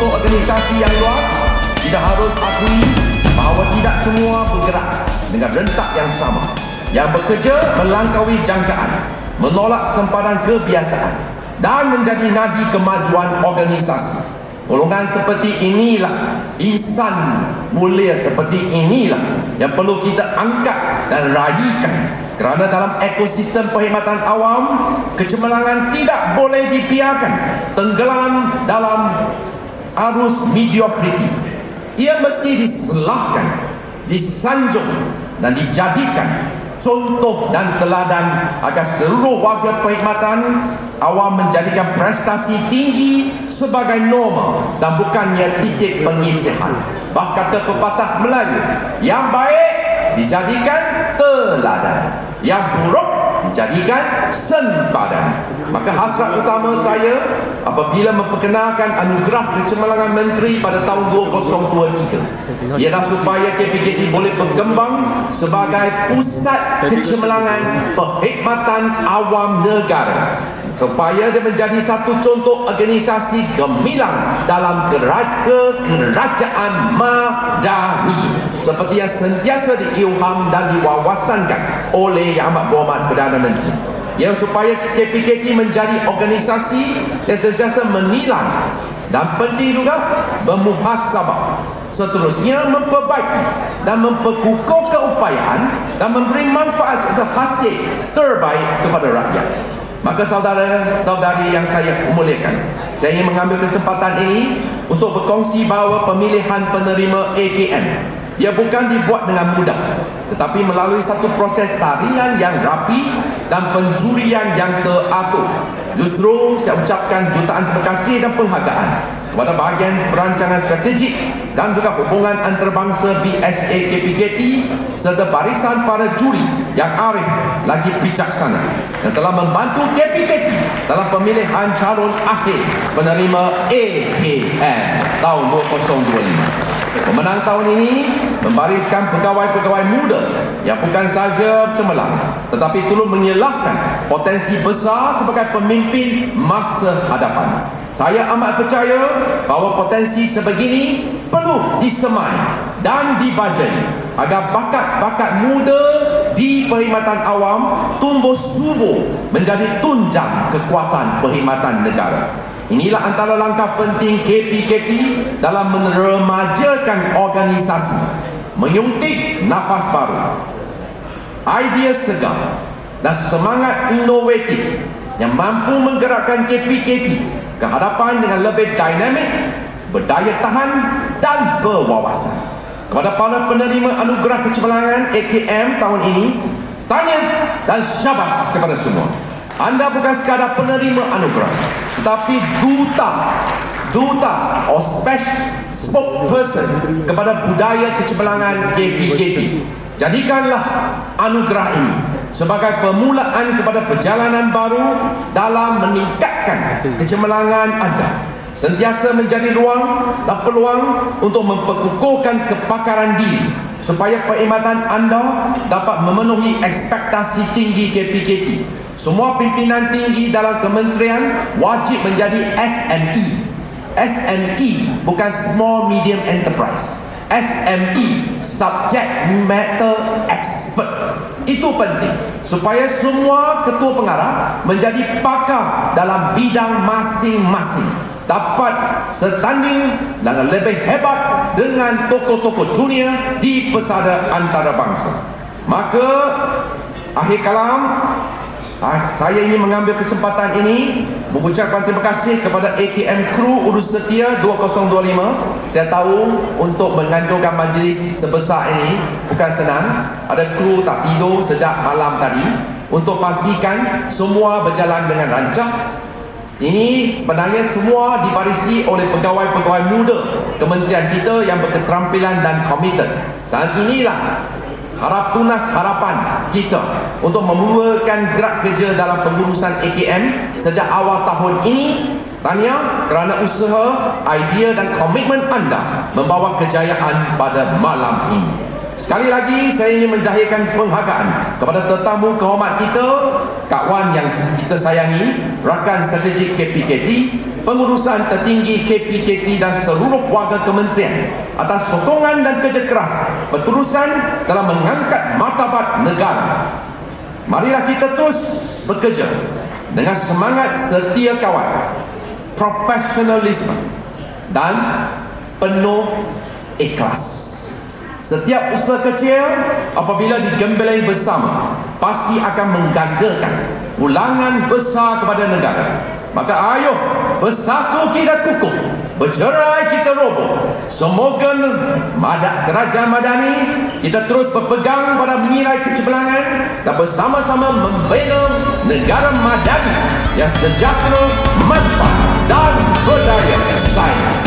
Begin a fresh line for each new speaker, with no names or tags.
struktur organisasi yang luas, kita harus akui bahawa tidak semua bergerak dengan rentak yang sama. Yang bekerja melangkaui jangkaan, menolak sempadan kebiasaan dan menjadi nadi kemajuan organisasi. Golongan seperti inilah insan mulia seperti inilah yang perlu kita angkat dan raikan kerana dalam ekosistem perkhidmatan awam kecemerlangan tidak boleh dibiarkan tenggelam dalam arus mediocrity ia mesti diselahkan disanjung dan dijadikan contoh dan teladan agar seluruh warga perkhidmatan awam menjadikan prestasi tinggi sebagai norma dan bukannya titik pengisihan. Bah kata pepatah Melayu, yang baik dijadikan teladan, yang buruk dijadikan sempadan. Maka hasrat utama saya apabila memperkenalkan anugerah kecemerlangan menteri pada tahun 2023 ialah supaya KPKT boleh berkembang sebagai pusat kecemerlangan perkhidmatan awam negara. Supaya dia menjadi satu contoh organisasi gemilang dalam kerajaan kerajaan madani. Seperti yang sentiasa diilham dan diwawasankan oleh Yang Amat Berhormat Perdana Menteri yang supaya KPKT menjadi organisasi yang sentiasa menilai dan penting juga bermuhasabah. Seterusnya memperbaiki dan memperkukuhkan upayaan dan memberi manfaat serta hasil terbaik kepada rakyat. Maka saudara-saudari yang saya muliakan saya ingin mengambil kesempatan ini untuk berkongsi bahawa pemilihan penerima AKM ia bukan dibuat dengan mudah tetapi melalui satu proses saringan yang rapi dan penjurian yang teratur. Justru saya ucapkan jutaan terima kasih dan penghargaan kepada bahagian perancangan strategik dan juga hubungan antarabangsa BSA KPKT serta barisan para juri yang arif lagi bijaksana yang telah membantu KPKT dalam pemilihan calon akhir penerima AKM tahun 2025. Pemenang tahun ini membariskan pegawai-pegawai muda yang bukan saja cemerlang tetapi turut menyelahkan potensi besar sebagai pemimpin masa hadapan. Saya amat percaya bahawa potensi sebegini perlu disemai dan dibajai agar bakat-bakat muda di perkhidmatan awam tumbuh subur menjadi tunjang kekuatan perkhidmatan negara. Inilah antara langkah penting KPKT dalam meremajakan organisasi, menyuntik nafas baru, idea segar dan semangat inovatif yang mampu menggerakkan KPKT ke hadapan dengan lebih dinamik, berdaya tahan dan berwawasan. Kepada para penerima anugerah kecemerlangan AKM tahun ini, tanya dan syabas kepada semua. Anda bukan sekadar penerima anugerah Tetapi duta Duta or special spokesperson Kepada budaya kecemerlangan KPKT Jadikanlah anugerah ini Sebagai permulaan kepada perjalanan baru Dalam meningkatkan kecemerlangan anda. Sentiasa menjadi ruang dan peluang Untuk memperkukuhkan kepakaran diri Supaya perkhidmatan anda Dapat memenuhi ekspektasi tinggi KPKT semua pimpinan tinggi dalam kementerian wajib menjadi SME. SME bukan small medium enterprise. SME subject matter expert. Itu penting supaya semua ketua pengarah menjadi pakar dalam bidang masing-masing dapat setanding dan lebih hebat dengan tokoh-tokoh dunia di pesada antarabangsa. Maka akhir kalam Ha, saya ingin mengambil kesempatan ini mengucapkan terima kasih kepada AKM Kru Urus Setia 2025. Saya tahu untuk menganjurkan majlis sebesar ini bukan senang. Ada kru tak tidur sejak malam tadi untuk pastikan semua berjalan dengan rancak. Ini sebenarnya semua dibarisi oleh pegawai-pegawai muda kementerian kita yang berketerampilan dan komited. Dan inilah harap tunas harapan kita untuk memulakan gerak kerja dalam pengurusan AKM sejak awal tahun ini Tanya kerana usaha, idea dan komitmen anda membawa kejayaan pada malam ini. Sekali lagi saya ingin menzahirkan penghargaan kepada tetamu kehormat kita, kawan yang kita sayangi, rakan strategik KPKT, pengurusan tertinggi KPKT dan seluruh warga kementerian atas sokongan dan kerja keras berterusan dalam mengangkat martabat negara. Marilah kita terus bekerja dengan semangat setia kawan, profesionalisme dan penuh ikhlas. Setiap usaha kecil apabila digembelai bersama pasti akan menggandakan pulangan besar kepada negara. Maka ayo bersatu kita kukuh, bercerai kita roboh. Semoga madak kerajaan madani kita terus berpegang pada menyirai kecemerlangan dan bersama-sama membina negara madani yang sejahtera, manfaat dan berdaya saing.